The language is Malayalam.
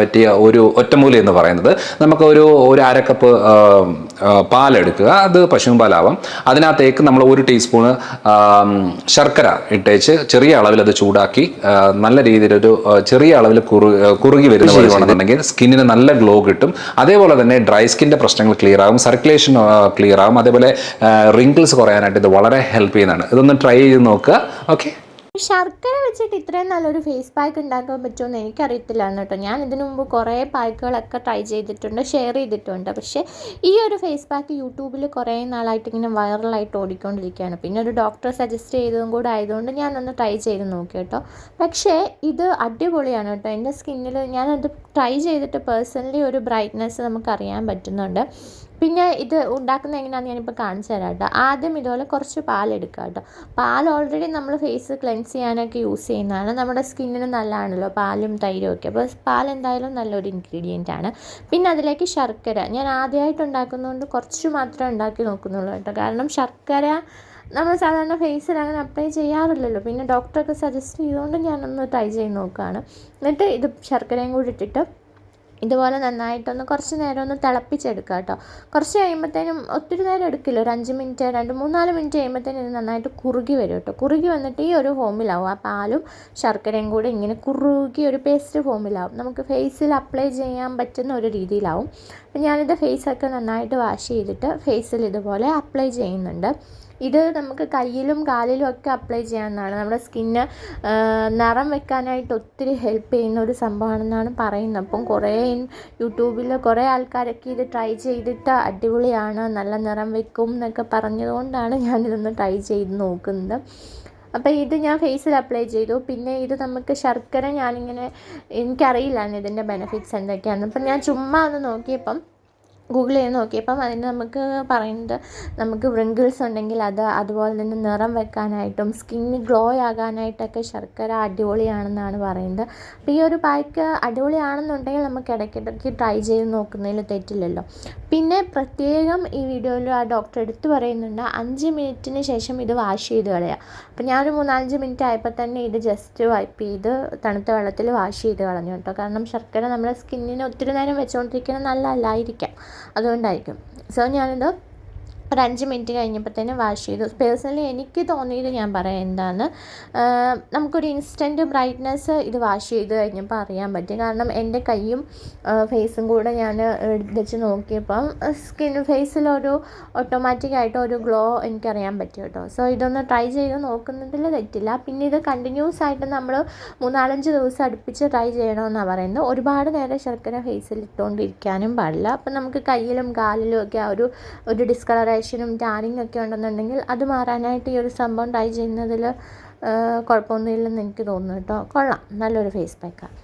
പറ്റിയ ഒരു ഒറ്റമൂലി എന്ന് പറയുന്നത്. നമുക്ക് ഒരു ഒരു അരക്കപ്പ് പാലെടുക്കുക. അത് പശുവും പാലാവാം അതിനകത്തേക്ക് നമ്മൾ ഒരു ടീസ്പൂണ് ശർക്കര ഇട്ടേച്ച് ചെറിയ അളവിൽ അത് ചൂടാക്കി നല്ല രീതിയിലൊരു ചെറിയ അളവിൽ കുറു കുറുകി വരുന്ന ചെയ്യുവാണെന്നുണ്ടെങ്കിൽ സ്കിന്നിന് നല്ല ഗ്ലോ കിട്ടും. അതേപോലെ തന്നെ ഡ്രൈ സ്കിന്റെ പ്രശ്നങ്ങൾ ക്ലിയർ ആകും സർക്കുലേഷൻ ക്ലിയർ ആകും അതേപോലെ റിങ്കിൾസ് കുറയാനായിട്ട് ഇത് വളരെ ഹെൽപ്പ് ചെയ്യുന്നതാണ്. ഇതൊന്ന് ട്രൈ ചെയ്ത് നോക്കുക. ഓക്കെ? ശർക്കര വെച്ചിട്ട് ഇത്രയും നല്ലൊരു ഫേസ് പാക്ക് ഉണ്ടാക്കാൻ പറ്റുമെന്ന് എനിക്കറിയത്തില്ലായിരുന്നു കേട്ടോ. ഞാൻ ഇതിനു മുമ്പ് കുറേ പാക്കുകളൊക്കെ ട്രൈ ചെയ്തിട്ടുണ്ട് ഷെയർ ചെയ്തിട്ടുണ്ട്. പക്ഷേ ഈ ഒരു ഫേസ് പാക്ക് യൂട്യൂബിൽ കുറേ നാളായിട്ട് ഇങ്ങനെ വൈറലായിട്ട് ഓടിക്കൊണ്ടിരിക്കുകയാണ്. പിന്നെ ഒരു ഡോക്ടർ സജസ്റ്റ് ചെയ്തതും കൂടെ ആയതുകൊണ്ട് ഞാനൊന്ന് ട്രൈ ചെയ്ത് നോക്കി കേട്ടോ. പക്ഷേ ഇത് അടിപൊളിയാണ് കേട്ടോ. എന്റെ സ്കിന്നിൽ ഞാനത് ട്രൈ ചെയ്തിട്ട് പേഴ്സണലി ഒരു ബ്രൈറ്റ്നെസ് നമുക്ക് അറിയാൻ പറ്റുന്നുണ്ട്. പിന്നെ ഇത് ഉണ്ടാക്കുന്നത് എങ്ങനെയാണെന്ന് ഞാനിപ്പോൾ കാണിച്ചു തരാം കേട്ടോ. ആദ്യം ഇതുപോലെ കുറച്ച് പാലെടുക്കുക കേട്ടോ. പാൽ ഓൾറെഡി നമ്മൾ ഫേസ് ക്ലെൻസ് ചെയ്യാനൊക്കെ യൂസ് ചെയ്യുന്നതാണ്. നമ്മുടെ സ്കിന്നിന് നല്ലതാണല്ലോ പാലും തൈരും ഒക്കെ. അപ്പോൾ പാൽ എന്തായാലും നല്ലൊരു ഇൻഗ്രീഡിയന്റ് ആണ്. പിന്നെ അതിലേക്ക് ശർക്കര. ഞാൻ ആദ്യമായിട്ട് ഉണ്ടാക്കുന്നതുകൊണ്ട് കുറച്ച് മാത്രമേ ഉണ്ടാക്കി നോക്കുന്നുള്ളൂ കേട്ടോ. കാരണം ശർക്കര നമ്മൾ സാധാരണ ഫേസിൽ അങ്ങനെ അപ്ലൈ ചെയ്യാറില്ലല്ലോ. പിന്നെ ഡോക്ടറൊക്കെ സജസ്റ്റ് ചെയ്തുകൊണ്ട് ഞാനൊന്ന് ട്രൈ ചെയ്ത് നോക്കുകയാണ്. എന്നിട്ട് ഇത് ശർക്കരയും കൂടി ഇട്ടിട്ട് ഇതുപോലെ നന്നായിട്ടൊന്ന് കുറച്ച് നേരം ഒന്ന് തിളപ്പിച്ചെടുക്കുക കേട്ടോ. കുറച്ച് കഴിയുമ്പോഴത്തേനും ഒത്തിരി നേരം എടുക്കില്ല. ഒരു അഞ്ച് മിനിറ്റ് രണ്ട് മൂന്നാൽ മിനിറ്റ് കഴിയുമ്പോഴത്തേനും ഇത് നന്നായിട്ട് കുറുകി വരും കേട്ടോ. കുറുകി വന്നിട്ട് ഈ ഒരു ഫോമിലാവും. ആ പാലും ശർക്കരയും കൂടി ഇങ്ങനെ കുറുകി ഒരു പേസ്റ്റ് ഫോമിലാവും. നമുക്ക് ഫേസിൽ അപ്ലൈ ചെയ്യാൻ പറ്റുന്ന ഒരു രീതിയിലാവും. അപ്പം ഞാനിത് ഫേസൊക്കെ നന്നായിട്ട് വാഷ് ചെയ്തിട്ട് ഫേസിൽ ഇതുപോലെ അപ്ലൈ ചെയ്യുന്നുണ്ട്. ഇത് നമുക്ക് കയ്യിലും കാലിലും ഒക്കെ അപ്ലൈ ചെയ്യാവുന്നതാണ്. നമ്മുടെ സ്കിന്ന് നിറം വെക്കാനായിട്ട് ഒത്തിരി ഹെൽപ്പ് ചെയ്യുന്ന ഒരു സംഭവമാണെന്നാണ് പറയുന്നത്. അപ്പം കുറേ യൂട്യൂബിൽ കുറേ ആൾക്കാരൊക്കെ ഇത് ട്രൈ ചെയ്തിട്ട് അടിപൊളിയാണ് നല്ല നിറം വെക്കും എന്നൊക്കെ പറഞ്ഞതുകൊണ്ടാണ് ഞാനിതൊന്ന് ട്രൈ ചെയ്ത് നോക്കുന്നത്. അപ്പോൾ ഇത് ഞാൻ ഫേസിൽ അപ്ലൈ ചെയ്തു. പിന്നെ ഇത് നമുക്ക് ശർക്കര ഞാനിങ്ങനെ എനിക്കറിയില്ല ഇതിന്റെ ബെനഫിറ്റ്സ് എന്തൊക്കെയാണെന്ന്. അപ്പം ഞാൻ ചുമ്മാ ഒന്ന് നോക്കിയപ്പം ഗൂഗിൾ ചെയ്ത് നോക്കിയപ്പം അതിന് നമുക്ക് പറയുന്നത് നമുക്ക് വ്രിങ്കിൾസ് ഉണ്ടെങ്കിൽ അത് അതുപോലെ തന്നെ നിറം വെക്കാനായിട്ടും സ്കിന്ന് ഗ്ലോ ആകാനായിട്ടൊക്കെ ശർക്കര അടിപൊളിയാണെന്നാണ് പറയുന്നത്. അപ്പോൾ ഈ ഒരു പായ്ക്ക് അടിപൊളിയാണെന്നുണ്ടെങ്കിൽ നമുക്ക് ഇടയ്ക്കിടയ്ക്ക് ട്രൈ ചെയ്ത് നോക്കുന്നതിൽ തെറ്റില്ലല്ലോ. പിന്നെ പ്രത്യേകം ഈ വീഡിയോയിൽ ആ ഡോക്ടർ എടുത്തു പറയുന്നുണ്ട് അഞ്ച് മിനിറ്റിന് ശേഷം ഇത് വാഷ് ചെയ്ത് കളയുക അപ്പോൾ ഞാനൊരു മൂന്നാലഞ്ച് മിനിറ്റ് ആയപ്പോൾ തന്നെ ഇത് ജസ്റ്റ് വൈപ്പ് ചെയ്ത് തണുത്ത വെള്ളത്തിൽ വാഷ് ചെയ്ത് കളഞ്ഞു കേട്ടോ. കാരണം ശർക്കര നമ്മുടെ സ്കിന്നിന് ഒത്തിരി നേരം വെച്ചുകൊണ്ടിരിക്കുന്നത് നല്ലതല്ലായിരിക്കാം. അതുകൊണ്ടായിരിക്കും. സോ ഞാനിത് ഒരു അഞ്ച് മിനിറ്റ് കഴിഞ്ഞപ്പോഴത്തേനും വാഷ് ചെയ്തു. പേഴ്സണലി എനിക്ക് തോന്നിയത് ഞാൻ പറയാം എന്താണ് നമുക്കൊരു ഇൻസ്റ്റന്റ് ബ്രൈറ്റ്നെസ് ഇത് വാഷ് ചെയ്ത് കഴിഞ്ഞപ്പോൾ അറിയാൻ പറ്റും. കാരണം എന്റെ കൈയും ഫേസും കൂടെ ഞാൻ വെച്ച് നോക്കിയപ്പം സ്കിൻ ഫേസിലൊരു ഓട്ടോമാറ്റിക്കായിട്ട് ഒരു ഗ്ലോ എനിക്കറിയാൻ പറ്റും കേട്ടോ. സോ ഇതൊന്ന് ട്രൈ ചെയ്ത് നോക്കുന്നതിൽ തെറ്റില്ല. പിന്നെ ഇത് കണ്ടിന്യൂസ് ആയിട്ട് നമ്മൾ മൂന്നാലഞ്ച് ദിവസം അടുപ്പിച്ച് ട്രൈ ചെയ്യണമെന്നാണ് പറയുന്നത്. ഒരുപാട് നേരം ശർക്കര ഫേസിൽ ഇട്ടുകൊണ്ടിരിക്കാനും പാടില്ല. അപ്പം നമുക്ക് കയ്യിലും കാലിലും ഒക്കെ ആ ഒരു ഒരു ഡിസ്കളറേഷനും ടാനിങ് ഒക്കെ ഉണ്ടെന്നുണ്ടെങ്കിൽ അത് മാറാനായിട്ട് ഈ ഒരു സംഭവം ട്രൈ ചെയ്യുന്നതിൽ കുഴപ്പമൊന്നുമില്ലെന്ന് എനിക്ക് തോന്നുന്നു കേട്ടോ. കൊള്ളാം. നല്ലൊരു ഫേസ് പാക്കാണ്.